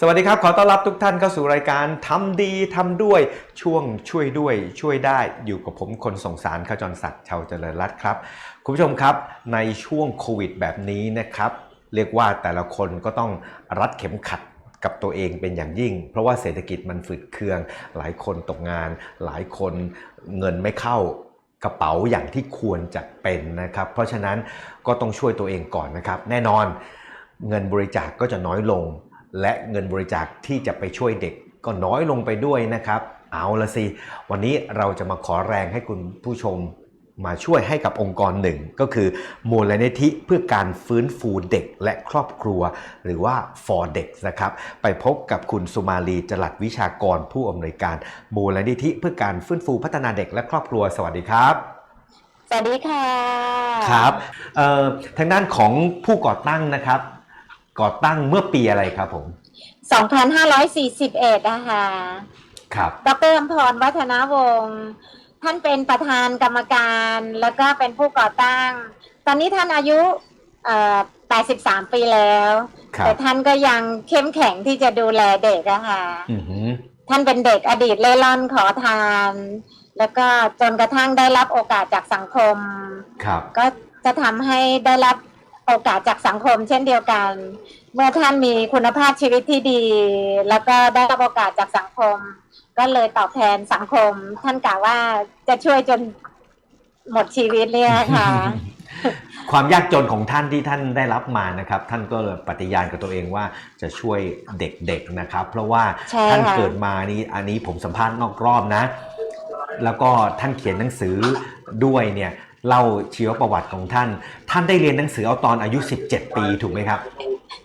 สวัสดีครับ ขอต้อนรับทุกท่านเข้าสู่รายการทำดีทำด้วยช่วงช่วยด้วยช่วยได้อยู่กับผมคนส่งสารขจรศักดิ์ชาวเจริญรัตน์ครับ คุณผู้ชมครับในช่วงโควิดแบบนี้นะครับ เรียกว่าแต่ละคนก็ต้องรัดเข็มขัดกับตัวเองเป็นอย่างยิ่ง เพราะว่าเศรษฐกิจมันฝืดเคือง หลายคนตกงาน หลายคนเงินไม่เข้ากระเป๋าอย่างที่ควรจะเป็นนะครับ เพราะฉะนั้นก็ต้องช่วยตัวเองก่อนนะครับ แน่นอนเงินบริจาคก็จะน้อยลง และเงินบริจาคที่จะไปช่วยเด็กก็น้อยลงไปด้วยนะครับ เอาละสิ วันนี้เราจะมาขอแรงให้คุณผู้ชมมาช่วยให้กับองค์กรหนึ่ง ก็คือมูลนิธิเพื่อการฟื้นฟูเด็กและครอบครัว หรือว่า for เด็กนะครับ ไปพบกับคุณสุมาลีจลัดวิชากรผู้อำนวยการ มูลนิธิเพื่อการฟื้นฟูพัฒนาเด็กและครอบครัว สวัสดีครับ สวัสดีค่ะ ครับเอ่อทางด้านของผู้ก่อตั้งนะครับ ก่อตั้งเมื่อปีอะไรครับผม 2541 นะคะครับ ดรอมพรวัฒนาวงศ์ท่านเป็นประธานกรรมการแล้วก็เป็นผู้ก่อตั้ง ตอนนี้ท่านอายุเอ่อ83 ปีแล้ว ครับ แต่ท่านก็ยังเข้มแข็งที่จะดูแลเด็กอะค่ะ อือหือ ท่านเป็นเด็กอดีตเล่ร่อนขอทาน แล้วก็จนกระทั่งได้รับโอกาสจากสังคม ครับ ก็จะทำให้ได้รับ โอกาสจากสังคมเช่นเดียวกัน เมื่อท่านมีคุณภาพชีวิตที่ดี แล้วก็ได้รับโอกาสจากสังคม ก็เลยตอบแทนสังคม ท่านกล่าวว่าจะช่วยจนหมดชีวิตเนี่ยค่ะ ความยากจนของท่านที่ท่านได้รับมานะครับ ท่านก็ปฏิญาณกับตัวเองว่าจะช่วยเด็กๆนะครับ เพราะว่าท่านเกิดมานี้อันนี้ผมสัมภาษณ์นอกรอบนะ แล้วก็ท่านเขียนหนังสือด้วยเนี่ย เล่าชีวประวัติของท่าน ท่านได้เรียนหนังสือเอาตอนอายุ 17 ปีถูกไหมครับ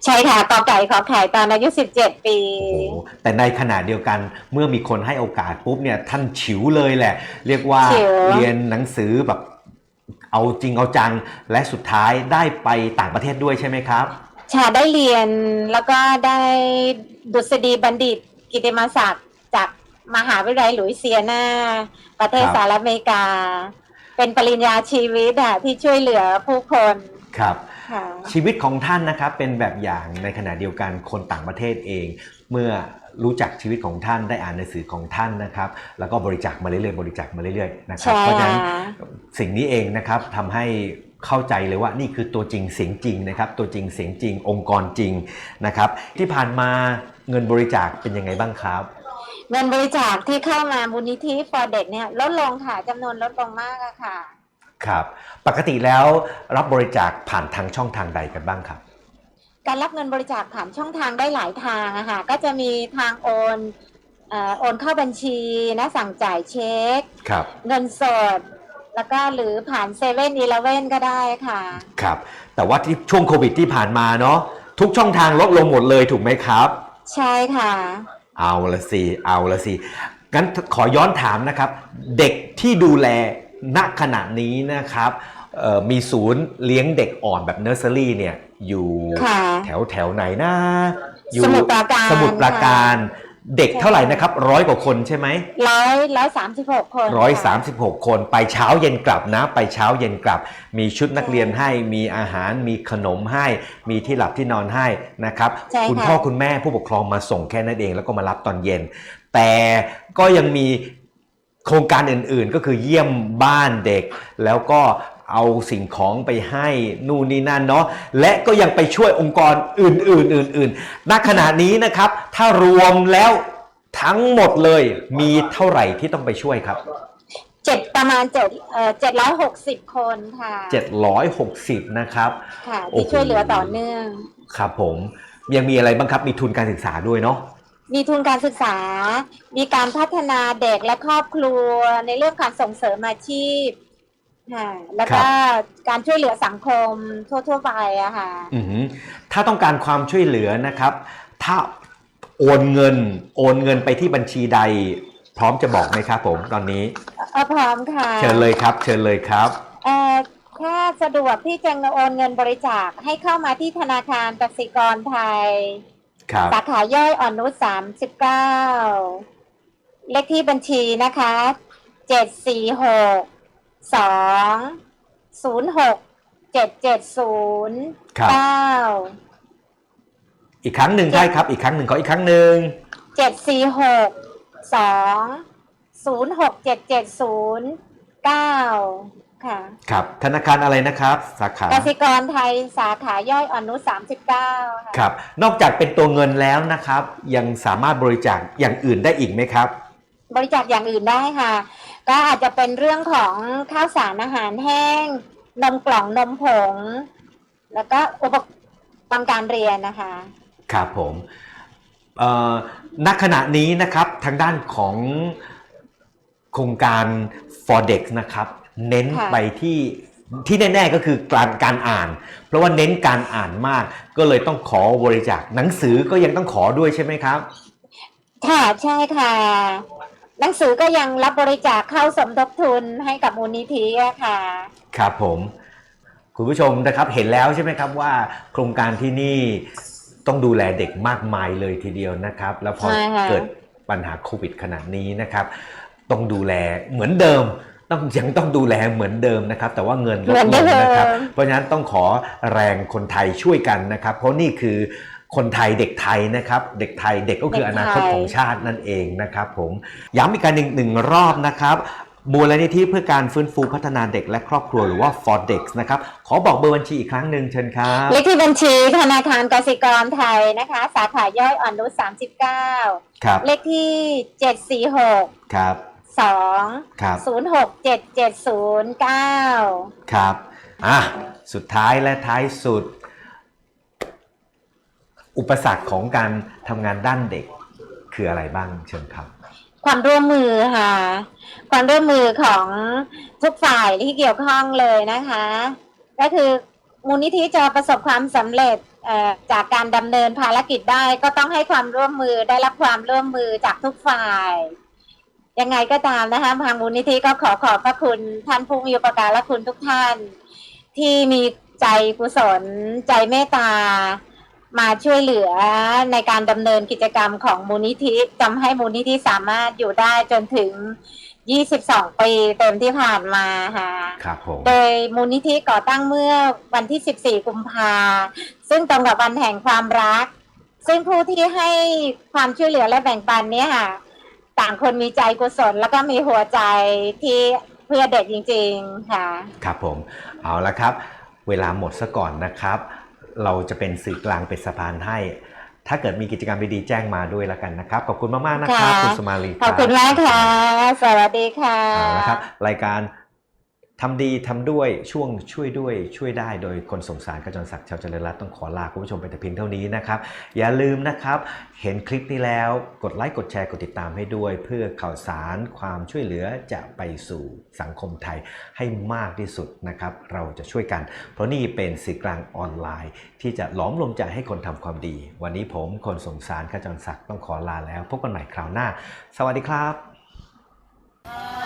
ใช่ค่ะกอไก่ขอไข่ตอนอายุ 17 ปีโอ้โหแต่ในขณะเดียวกันเมื่อมีคนให้โอกาสปุ๊บเนี่ยท่านฉิวเลยแหละ เรียกว่าฉิว เรียนหนังสือแบบเอาจริงเอาจังและสุดท้ายได้ไปต่างประเทศด้วยใช่ไหมครับ ชาได้เรียนแล้วก็ได้ดุษฎีบัณฑิต กิติมศักดิ์จากมหาวิทยาลัยหลุยเซียนา ประเทศครับ สหรัฐอเมริกา เป็นปริญญาชีวิตอะที่ช่วยเหลือผู้คนครับ ค่ะ ชีวิตของท่านนะครับเป็นแบบอย่างในขณะเดียวกันคนต่างประเทศเอง เมื่อรู้จักชีวิตของท่านได้อ่านหนังสือของท่านนะครับ แล้วก็บริจาคมาเรื่อยๆบริจาคมาเรื่อยๆนะครับ ใช่ เพราะฉะนั้นค่ะสิ่งนี้เองนะครับทำให้เข้าใจเลยว่านี่คือตัวจริงเสียงจริงนะครับ ตัวจริงเสียงจริง องค์กรจริงนะครับ ที่ผ่านมาเงินบริจาคเป็นยังไงบ้างครับ เงินบริจาคที่เข้ามามูลนิธิ for เด็กเนี่ยลดลงค่ะจำนวนลดลงมากอะค่ะ ครับปกติแล้วรับบริจาคผ่านทางช่องทางใดกันบ้างครับ การรับเงินบริจาคผ่านช่องทางได้หลายทางอะค่ะก็จะมีทางโอนเอ่อโอนเข้าบัญชีนะสั่งจ่ายเช็ค ครับเงินสด แล้วก็หรือผ่านเซเว่นอีเลเว่นก็ได้ค่ะ ครับ แต่ว่าที่ช่วงโควิดที่ผ่านมาเนาะทุกช่องทางลดลงหมดเลยถูกไหมครับ ใช่ค่ะ เอาละสิ เอาละสิ งั้นขอย้อนถามนะครับ เด็กที่ดูแลณขณะนี้นะครับเอ่อมีศูนย์เลี้ยงเด็กอ่อนแบบเนอร์เซอรี่เนี่ยอยู่ค่ะแถวแถวไหนนะอยู่สมุทรปราการสมุทรปราการ เด็กใช่เท่าไหร่นะครับร้อยกว่าคนใช่ไหมร้อยร้อยสามสิบหกคนร้อยสาค่ะมสิบหกคนไปเช้าเย็นกลับนะ ไปเช้าเย็นกลับ มีชุดนักเรียนให้มีอาหารมีขนมให้ มีที่หลับที่นอนให้นะครับใช่คุณค่ะพ่อคุณแม่ผู้ปกครองมาส่งแค่นั้นเอง แล้วก็มารับตอนเย็น แต่ก็ยังมีโครงการอื่นๆ ก็คือเยี่ยมบ้านเด็ก แล้วก็ เอาสิ่งของไปให้นู่นนี่นั่นเนาะและก็ยังไปช่วยองค์กรอื่นๆอื่นๆณขณะนี้นะครับ ถ้ารวมแล้วทั้งหมดเลยมีเท่าไหร่ที่ต้องไปช่วยครับเจ็ดประมาณเจ็ดเอ่อเจ็ดร้อยหกสิบคนค่ะ760นะครับค่ะโอ้ที่โหช่วยเหลือต่อเนื่อง ครับผมยังมีอะไรบ้างครับมีทุนการศึกษาด้วยเนาะมีทุนการศึกษา มีการพัฒนาเด็กและครอบครัวในเรื่องการส่งเสริมอาชีพ ค่ะแล้วก็การช่วยเหลือสังคมทั่วๆไปอะค่ะอือหือถ้าต้องการความช่วยเหลือนะครับ ถ้าโอนเงิน โอนเงินไปที่บัญชีใด พร้อมจะบอกไหมครับผมตอนนี้ เออพร้อมค่ะเชิญเลยครับ เชิญเลยครับ เอ่อถ้าสะดวกที่จะโอนเงินบริจาคให้เข้ามาที่ธนาคารกสิกรไทย ครับ สาขาย่อยอ่อนนุชสามสิบเก้าเลขที่บัญชีนะคะเจ็ดสี่หก สองศูนย์หกเจ็ดเจ็ดศูนย์ครับ เก้าอีกครั้งหนึ่งได้ครับ อีกครั้งหนึ่งขออีกครั้งหนึ่งเจ็ดสี่หกสองศูนย์หกเจ็ดเจ็ดศูนย์เก้าค่ะครับ ธนาคารอะไรนะครับ สาขากสิกรไทยสาขาย่อยอ่อนนุสามสิบเก้าค่ะ ครับ นอกจากเป็นตัวเงินแล้วนะครับ ยังสามารถบริจาคอย่างอื่นได้อีกไหมครับ บริจาคอย่างอื่นได้ค่ะ ก็อาจจะเป็นเรื่องของข้าวสารอาหารแห้ง นมกล่องนมผง แล้วก็อุปกรณ์การเรียนนะคะ ครับผมเอ่อณขณะนี้นะครับทางด้านของโครงการ for Dex นะครับ เน้นค่ะไปที่ที่แน่ๆก็คือการการอ่าน เพราะว่าเน้นการอ่านมาก ก็เลยต้องขอบริจาคหนังสือก็ยังต้องขอด้วยใช่ไหมครับ ค่ะใช่ค่ะ หนังสือก็ยังรับบริจาคเข้าสมทบทุนให้กับมูลนิธิอะค่ะ ครับผม คุณผู้ชมนะครับเห็นแล้วใช่ไหมครับว่าโครงการที่นี่ต้องดูแลเด็กมากมายเลยทีเดียวนะครับ แล้วพอใช่ค่ะเกิดปัญหาโควิดขนาดนี้นะครับ ต้องดูแลเหมือนเดิมต้องยังต้องดูแลเหมือนเดิมนะครับ แต่ว่าเงินลดเหมือนลเดิงมนะครับ เพราะฉะนั้นต้องขอแรงคนไทยช่วยกันนะครับ เพราะนี่คือ คนไทยเด็กไทยนะครับ เด็กไทยเด็กก็คืออนาคตของชาตินั่นเองนะครับผมย้ำอีกการหนึ่งหนึ่งรอบนะครับมูลนิธิเพื่อการฟื้นฟูพัฒนาเด็กและครอบครัวหรือว่า for d e x นะครับ ขอบอกเบอร์บัญชีอีกครั้งหนึ่งเชิญครับ เลขที่บัญชีธนาคารกสิกรไทยนะคะ สาขาย่อยอ่อนนุสามสิบเก้าครับ เลขที่เจ็ดสี่หกครับสองครับศูนย์หกเจ็ดเจ็ดศูนย์เก้าครับ อะ สุดท้ายและท้ายสุด อุปสรรคของการทำงานด้านเด็กคืออะไรบ้างเชิญครับ ความร่วมมือค่ะ ความร่วมมือของทุกฝ่ายที่เกี่ยวข้องเลยนะคะ ก็คือมูลนิธิจะประสบความสำเร็จจากการดำเนินภารกิจได้ก็ต้องให้ความร่วมมือได้รับความร่วมมือจากทุกฝ่าย ยังไงก็ตามนะคะทางมูลนิธิก็ขอขอบพระคุณท่านผู้มีอุปการะคุณทุกท่าน ที่มีใจกุศลใจเมตตา มาช่วยเหลือในการดำเนินกิจกรรมของมูลนิธิทำให้มูลนิธิสามารถอยู่ได้จนถึง 22 ปีเต็มที่ผ่านมาค่ะครับผม โดยมูลนิธิก่อตั้งเมื่อวันที่ 14 กุมภาซึ่งตรงกับวันแห่งความรัก ซึ่งผู้ที่ให้ความช่วยเหลือและแบ่งปันเนี่ยค่ะ ต่างคนมีใจกุศลแล้วก็มีหัวใจที่เพื่อเด็กจริง ๆ ค่ะ ครับผม เอาละครับ เวลาหมดซะก่อนนะครับ เราจะเป็นสื่อกลางเป็นสะพานให้ ถ้าเกิดมีกิจกรรมดีๆแจ้งมาด้วยแล้วกันนะครับ ขอบคุณมากๆนะครับ ค่ะ คุณสมาลีขอบคุณมากค่ะ สวัสดีค่ะ เอาละครับรายการ ทำดีทำด้วยช่วงช่วยด้วยช่วยได้โดยคนสงสารกระจรศักดิ์ชาวเจริญรัตน์ต้องขอลาคุณผู้ชมไปแต่เพียงเท่านี้นะครับ อย่าลืมนะครับ เห็นคลิปนี้แล้วกดไลค์กดแชร์กดติดตามให้ด้วย เพื่อข่าวสารความช่วยเหลือจะไปสู่สังคมไทยให้มากที่สุดนะครับ เราจะช่วยกัน เพราะนี่เป็นสื่อกลางออนไลน์ ที่จะหลอมรวมใจให้คนทำความดี วันนี้ผมคนสงสารขจรศักดิ์ต้องขอลาแล้วพบกันใหม่คราวหน้า สวัสดีครับ